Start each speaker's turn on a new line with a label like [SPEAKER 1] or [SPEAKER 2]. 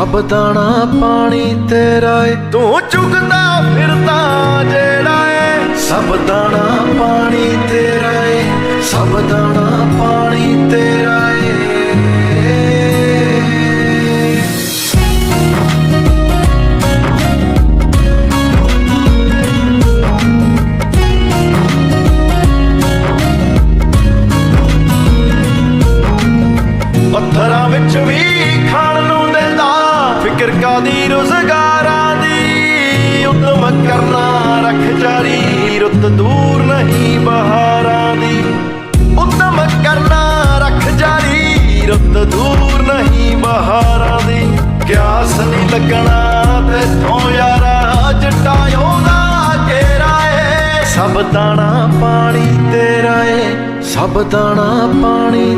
[SPEAKER 1] ਸਭ ਦਾਣਾ ਪਾਣੀ ਤੇਰਾ ਏ।
[SPEAKER 2] ਤੂੰ ਚੁਗਦਾ ਫਿਰਦਾ ਜਿਹੜਾ ਏ।
[SPEAKER 1] ਸਭ ਦਾਣਾ ਪਾਣੀ ਤੇਰਾ ਏ। ਸਭ ਦਾਣਾ ਪਾਣੀ ਤੇਰਾ ਏ।
[SPEAKER 2] ਪੱਥਰਾਂ ਵਿੱਚ ਵੀ ਦਿੰਦਾ ਫਿਕਰ ਕਾਦੀ ਰੁਜ਼ਗਾਰਾਂ ਦੀ, ਉਦਮ ਕਰਨਾ ਰੱਖ ਜਾਰੀ, ਰੁੱਤ ਦੂਰ ਨਹੀਂ ਬਹਾਰਾਂ ਦੀ। ਉਦਮ ਕਰਨਾ ਰੱਖ ਜਾਰੀ, ਰੁੱਤ ਦੂਰ ਨਹੀਂ ਬਹਾਰਾਂ ਦੀ। ਕਿਆਸ ਨਹੀਂ ਲੱਗਣਾ ਤੇ ਥੋਂ ਯਾਰਾ, ਜੱਟਾ ਉਹਦਾ ਘੇਰਾ ਏ।
[SPEAKER 1] ਸਭ ਦਾਣਾ ਪਾਣੀ ਤੇਰਾ ਏ, ਸਭ ਦਾਣਾ ਪਾਣੀ